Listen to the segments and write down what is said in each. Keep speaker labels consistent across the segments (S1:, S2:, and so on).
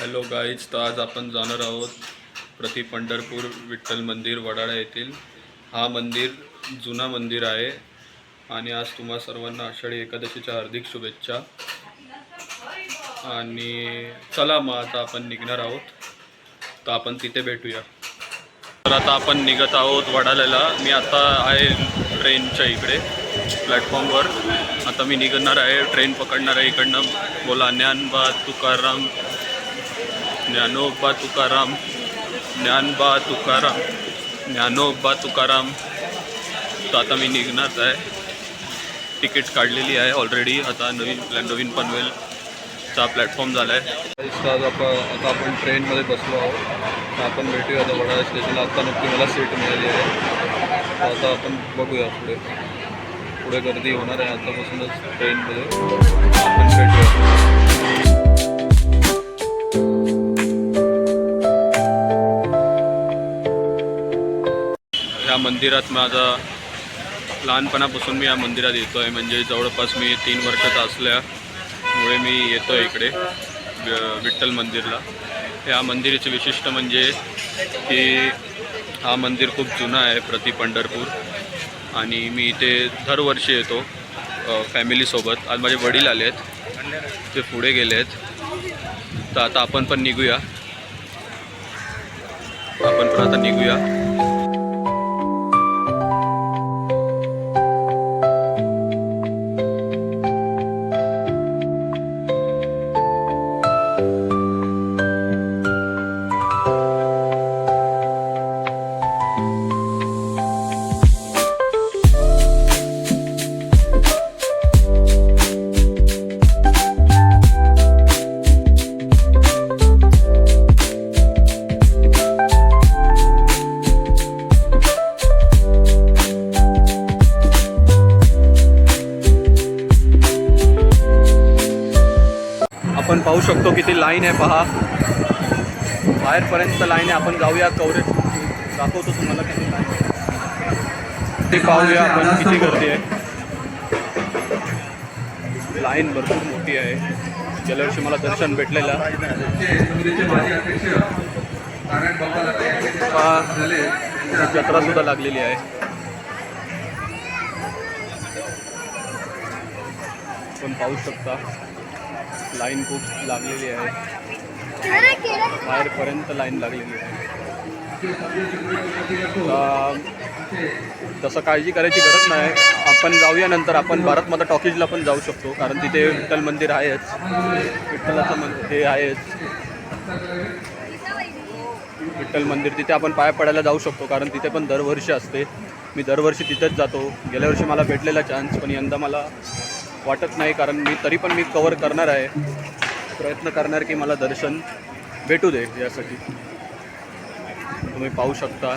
S1: Hello guys तर आज आपण जाणार आहोत प्रति पंढरपूर विठ्ठल मंदिर वडाळा येथील. हा मंदिर जुना मंदिर आहे आणि आज तुम्हा सर्वांना आषाढी एकादशीच्या हार्दिक शुभेच्छा. आणि चला मग आता आपण निघणार आहोत. तर आपण तिथे भेटूया. तर आता आपण निघत आहोत वडाळ्याला. मी आता आहे ट्रेनच्या इकडे प्लॅटफॉर्मवर आता मी निघणार आहे ट्रेन पकडणार आहे इकडनं. बोला ज्ञानबा तुकाराम ज्ञानोबा तुकाराम ज्ञानबा तुकाराम ज्ञानोबा तुकाराम. तर आता मी निघणार आहे. तिकीट काढलेली आहे ऑलरेडी आता नवीन प्लॅ नवीन पनवेलचा प्लॅटफॉर्म झाला आहे आता आता आपण ट्रेनमध्ये बसलो आहोत. तर आपण भेटूया आता वडाळा स्टेशनला आत्ता नक्की मला सीट मिळाली आहे. तर आता आपण बघूया पुढे. पुढे गर्दी होणार आहे आतापासूनच ट्रेनमध्ये आपण भेटूया. मंदिरात माझा लहानपणापासून मी या मंदिरात येतो आहे म्हणजे जवळपास मी तीन वर्षाचा असल्यामुळे मी येतो आहे इकडे विठ्ठल मंदिरला. या मंदिराचे विशिष्ट म्हणजे की हा मंदिर खूप जुना आहे प्रति पंढरपूर. आणि मी इथे दरवर्षी येतो फॅमिलीसोबत आज माझे वडील आले आहेत ते पुढे गेले आहेत. तर आता आपण पण निघूया. आपण पण आता निघूया. किती लाईन आहे पहा. बाहेरपर्यंत लाईन आहे. आपण जाऊया कवरेज. दाखवतो तुम्हाला किती लाईन ते पाहूया आपण किती गर्दी आहे. लाईन भरपूर मोठी आहे. गेल्या वर्षी मला दर्शन भेटलेलं. जत्रा सुद्धा लागलेली आहे. आपण पाहू शकता. लाईन खूप लागलेली आहे. बाहेरपर्यंत लाईन लागलेली आहे. तसं काळजी करायची गरज नाही. आपण जाऊया नंतर. आपण भारत माता टॉकीजला पण जाऊ शकतो. कारण तिथे विठ्ठल मंदिर आहेच. विठ्ठलाचं मंदिर हे आहेच. विठ्ठल मंदिर तिथे आपण पाया पडायला जाऊ शकतो. कारण तिथे पण दरवर्षी असते. मी दरवर्षी तिथेच जातो. गेल्या वर्षी मला भेटलेला चान्स पण यंदा मला वाटत नाही कारण मी तरी पण मी कवर करणार आहे. प्रयत्न करणार की मला दर्शन भेटू दे यासाठी. तुम्ही पाहू शकता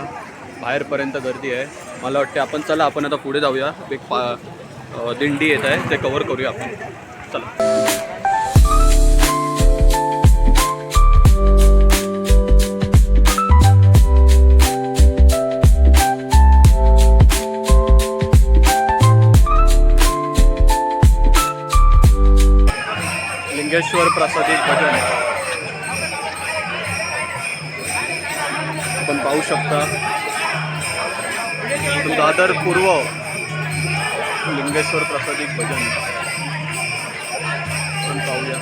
S1: बाहेरपर्यंत गर्दी आहे. मला वाटते आपण चला आपण आता पुढे जाऊया. एक पा दिंडी येत आहे ते कवर करूया आपण. चला. लिंगेश्वर प्रसादी भजन. आपण पाहू शकता. दादर पूर्व लिंगेश्वर प्रसादी भजन. आपण पाहूया.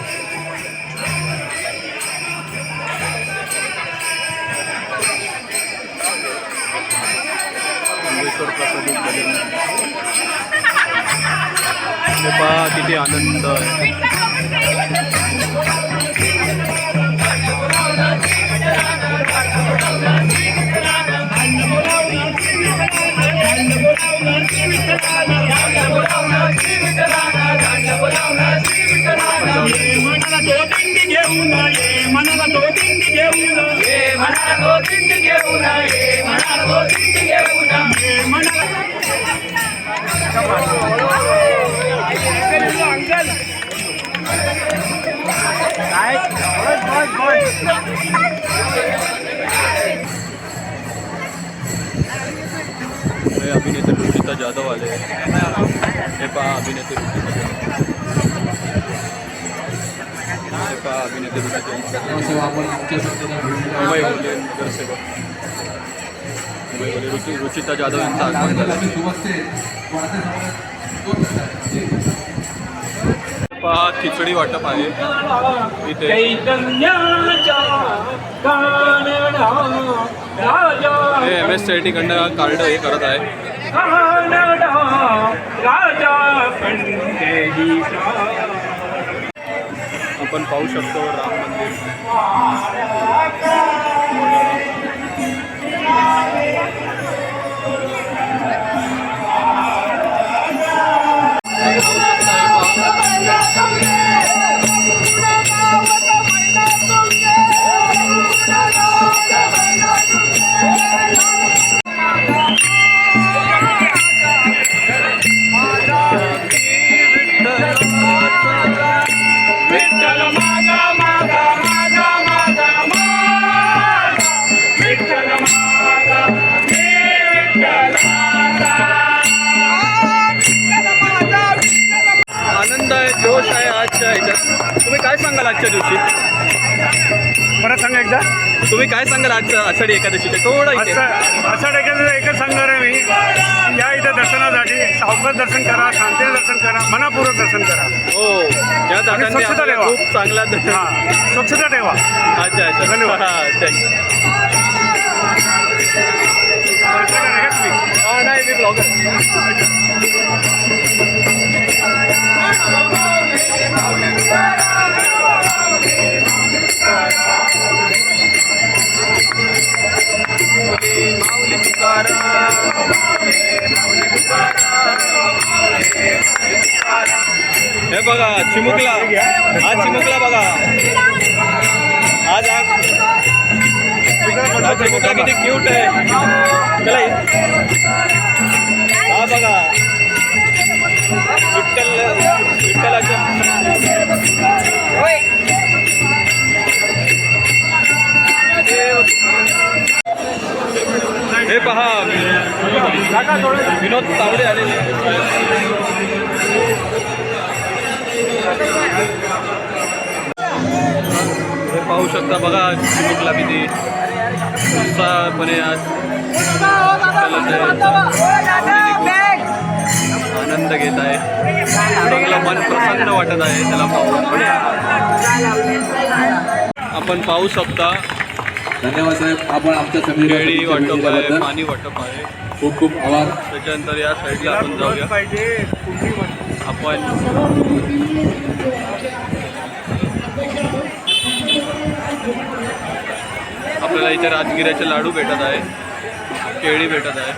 S1: लिंगेश्वर प्रसादी भजन हे पहा किती आनंद आहे
S2: मनाला तो दिंडी
S1: अभिनेते रुचिता जाधव आले. हे पहा अभिनेते रुचिता जाधव. हे पहा अभिनेते इथे भेटते
S3: समाजसेवा
S1: नगरसेवक. रुचिता जाधव यांचं आगमन झालं. पहा खिचडी वाटप आहे. इथे. हे एम एस सी आय टीकडनं कार्ड हे करत आहे. आपण पाहू शकतो राम मंदिर. आजच्या दिवशी?
S2: परत सांगा एकदा.
S1: तुम्ही काय सांगाल आजच्या आषाढी एकादशीच्या? थोडं
S2: असं एखादं एकच सांगणार आहे मी. या इथं दर्शनासाठी सावकाश दर्शन करा शांतीने दर्शन करा मनापूर्वक दर्शन करा.
S1: हो. या दादांनी
S2: स्वच्छता ठेवा.
S1: खूप चांगला
S2: हा स्वच्छता ठेवा.
S1: अच्छा अच्छा.
S2: धन्यवाद.
S1: हा? हा, नाही मी ब्लॉगर हे बघा चिमुकला. हा चिमुकला बघा. आज हा चिमुकला किती क्यूट आहे. चला हा बघा. विठ्ठल विठ्ठलाच्या हे पहा विनोद तावडे आलेले शकता बघा चिमुकला किती उत्साहपणे आज. आनंद घेत आहे. चांगलं मन प्रसन्न वाटत आहे त्याला पाहून. आपण पाहू शकता.
S3: धन्यवाद साहेब. आपण आमच्या
S1: केळी वाटप आहे पाणी वाटप आहे.
S3: खूप खूप आभार.
S1: त्याच्यानंतर या साईडला आपण जाऊया. आपण आपल्याला इथे राजगिऱ्याचे लाडू भेटत आहे केळी भेटत आहे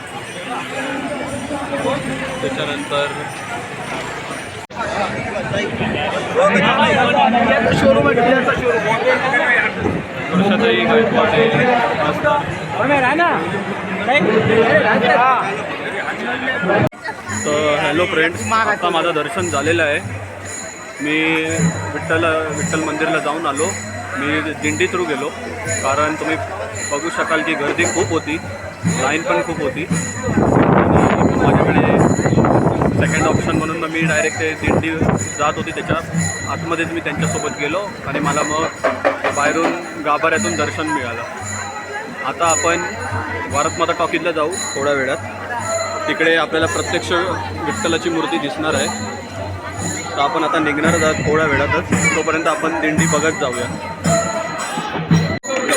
S1: त्याच्यानंतर तर हॅलो फ्रेंड्स आता माझं दर्शन झालेलं आहे. मी विठ्ठल विठ्ठल मंदिरला जाऊन आलो. मी दिंडी थ्रू गेलो. कारण तुम्ही बघू शकाल की गर्दी खूप होती. लाईन पण खूप होती. माझ्याकडे सेकंड ऑप्शन म्हणून मग मी डायरेक्ट ते दिंडी जात होती त्याच्या आतमध्येच मी त्यांच्यासोबत गेलो आणि मला मग बाहेरून गाभाऱ्यातून दर्शन मिळालं. आता आपण भारतमाता टॉकीजला जाऊ थोड्या वेळात. तिकडे आपल्याला प्रत्यक्ष विठ्ठलाची मूर्ती दिसणार आहे. तर आपण आता निघणार आहोत थोड्या वेळातच. तोपर्यंत आपण दिंडी बघत जाऊया.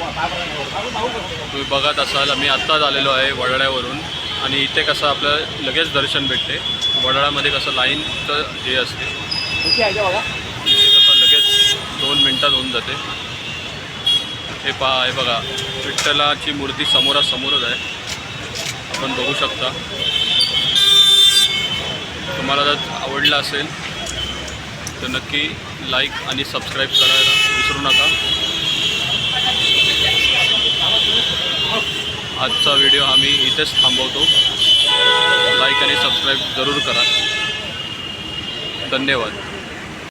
S1: तुम्ही बघत असाल आम्ही आत्ताच आलेलो आहे वडळ्यावरून. आणि इथे कसं आपलं लगेच दर्शन भेटते. वडाळामध्ये कसं लाईनचं हे असते. इथे कसं लगेच दोन मिनटात होऊन जाते. हे पहा हे बघा. विठ्ठलाची मूर्ती समोरासमोरच आहे. आपण बघू शकता. तुम्हाला जर आवडलं असेल तर नक्की लाईक आणि सबस्क्राईब करायला विसरू नका. आजचा व्हिडिओ आम्ही इथेच थांबवतो. लाईक आणि सबस्क्राईब जरूर करा. धन्यवाद.